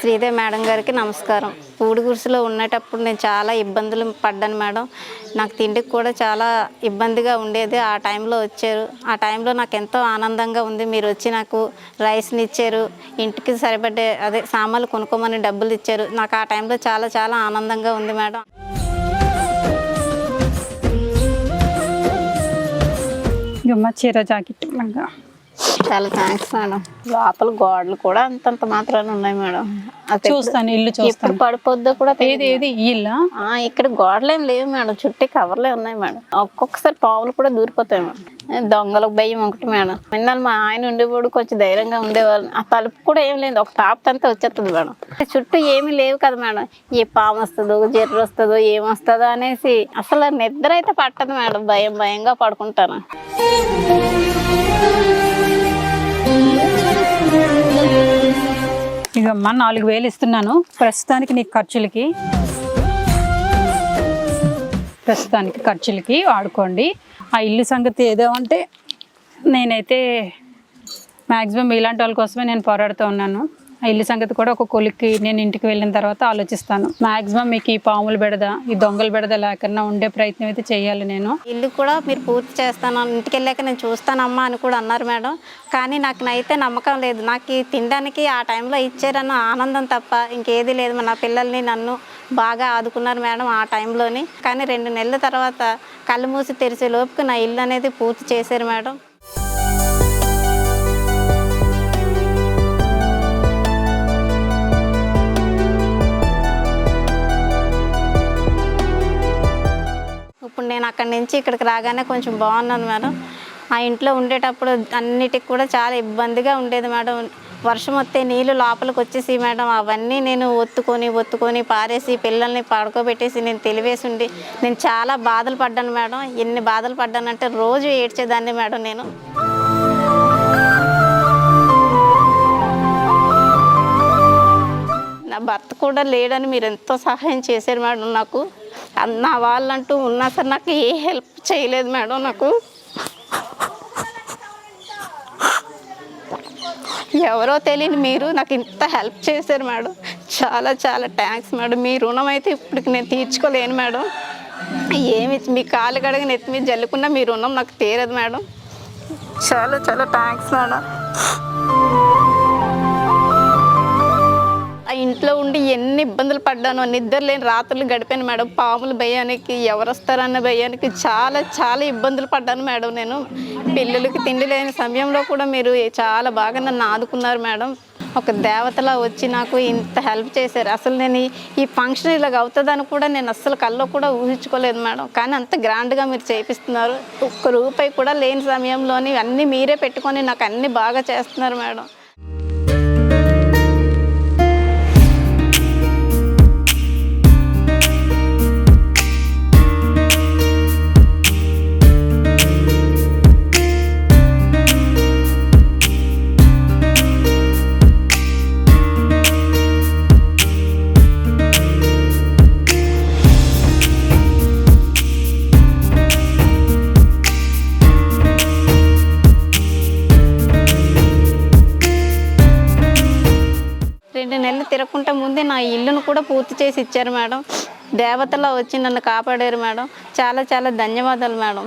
Sridevi madam గారికి నమస్కారం. పూడి ఉండేటప్పుడు నేను చాలా ఇబ్బందులు పడ్డాను మేడం. నాకు తిండికి కూడా చాలా ఇబ్బందిగా ఉండేది. ఆ టైంలో వచ్చారు. ఆ టైంలో నాకు ఎంతో ఆనందంగా ఉంది. మీరు వచ్చి నాకు రైస్ని ఇచ్చారు. ఇంటికి సరిపడే అదే సామాన్లు కొనుక్కోమని డబ్బులు ఇచ్చారు. నాకు ఆ టైంలో చాలా చాలా ఆనందంగా ఉంది మేడం. చీర జాకెట్ లంగా. చాలా థ్యాంక్స్ మేడం లోపల గోడలు కూడా అంతంత మాత్రాలు ఉన్నాయి మేడం అది చూస్తాను ఇల్లు చూస్తాను. పడిపోద్దో కూడా ఏది. ఏది? ఇల్లా? ఆ, ఇక్కడ గోడలు ఏం లేవు మేడం చుట్టూ కవర్లే ఉన్నాయి మేడం ఒక్కొక్కసారి పావులు కూడా దూరిపోతాయి మేడం దొంగలకు భయం ఒకటి మేడం మిన్నాళ్ళు మా ఆయన ఉండేవాడు కొంచెం ధైర్యంగా ఉండేవాళ్ళు. ఆ తలుపు కూడా ఏం లేదు ఒక తాపతంతా వచ్చేస్తుంది మేడం చుట్టూ ఏమీ లేవు కదా మేడం ఏ పాము వస్తుందో జర్ర వస్తుందో ఏం వస్తుందో అనేసి అసలు నిద్ర అయితే పట్టదు మేడం భయం భయంగా పడుకుంటాను. ఇగమ్మ నాలుగు వేలు ఇస్తున్నాను. ప్రస్తుతానికి నీకు ఖర్చులకి. ప్రస్తుతానికి ఖర్చులకి వాడుకోండి. ఆ ఇల్లు సంగతి ఏదో అంటే నేనైతే మ్యాక్సిమం ఇలాంటి వాళ్ళ కోసమే నేను పోరాడుతూ ఉన్నాను. ఆ ఇల్లు సంగతి కూడా ఒక కొలిక్కి నేను ఇంటికి వెళ్ళిన తర్వాత ఆలోచిస్తాను. మ్యాక్సిమం మీకు ఈ పాములు బెడద ఈ దొంగలు బెడద లేకుండా ఉండే ప్రయత్నం అయితే చేయాలి నేను. ఇల్లు కూడా మీరు పూర్తి చేస్తాను. ఇంటికి వెళ్ళాక నేను చూస్తానమ్మా అని కూడా అన్నారు మేడం. కానీ నాకు అయితే నమ్మకం లేదు. నాకు ఈ తినడానికి ఆ టైంలో ఇచ్చారన్న ఆనందం తప్ప ఇంకేది లేదు. నా పిల్లల్ని నన్ను బాగా ఆదుకున్నారు మేడం ఆ టైంలోని. కానీ రెండు నెలల తర్వాత కళ్ళు మూసి తెరిచే లోపుకి నా ఇల్లు అనేది పూర్తి చేశారు మేడం. ఇప్పుడు నేను అక్కడి నుంచి ఇక్కడికి రాగానే కొంచెం బాగున్నాను మేడం. ఆ ఇంట్లో ఉండేటప్పుడు అన్నిటికి కూడా చాలా ఇబ్బందిగా ఉండేది మేడం. వర్షం వస్తే నీళ్ళు లోపలికి వచ్చేసి మేడం అవన్నీ నేను ఒత్తుకొని ఒత్తుకొని పారేసి పిల్లల్ని పడుకోబెట్టేసి నేను తెలివేసి ఉండి నేను చాలా బాధలు పడ్డాను మేడం. ఎన్ని బాధలు పడ్డానంటే రోజు ఏడ్చేదాన్ని మేడం నేను. నా భర్త కూడా లేడని మీరు ఎంతో సహాయం చేశారు మేడం నాకు. నా వాళ్ళంటూ ఉన్నా సరే నాకు ఏ హెల్ప్ చేయలేదు మేడం నాకు. ఎవరో తెలియని మీరు నాకు ఇంత హెల్ప్ చేశారు మేడం. చాలా చాలా థ్యాంక్స్ మేడం. మీ రుణం అయితే ఇప్పటికి నేను తీర్చుకోలేను మేడం. ఏమి మీ కాలు కడగ నెత్తి మీద జల్లుకున్నా మీ రుణం నాకు తీరదు మేడం. చాలా చాలా థ్యాంక్స్ మేడం. ఇంట్లో ఉండి ఎన్ని ఇబ్బందులు పడ్డానో నిద్ర లేని రాత్రులు గడిపాను మేడం. పాములు భయానికి ఎవరు వస్తారన్న భయానికి చాలా చాలా ఇబ్బందులు పడ్డాను మేడం నేను. పిల్లలకి తిండి లేని సమయంలో కూడా మీరు చాలా బాగా నన్ను ఆదుకున్నారు మేడం. ఒక దేవతలా వచ్చి నాకు ఇంత హెల్ప్ చేశారు. అసలు నేను ఈ- ఈ ఫంక్షన్ ఇలాగ అవుతుందని కూడా నేను అస్సలు కల్లో కూడా ఊహించుకోలేదు మేడం. కానీ అంత గ్రాండ్గా మీరు చేపిస్తున్నారు. ఒక్క రూపాయి కూడా లేని సమయంలోని అన్నీ మీరే పెట్టుకొని నాకు అన్నీ బాగా చేస్తున్నారు మేడం. తిరగకుండా ముందే నా ఇల్లును కూడా పూర్తి చేసి ఇచ్చారు మేడం. దేవతలా వచ్చి నన్ను కాపాడారు మేడం. చాలా చాలా ధన్యవాదాలు మేడం.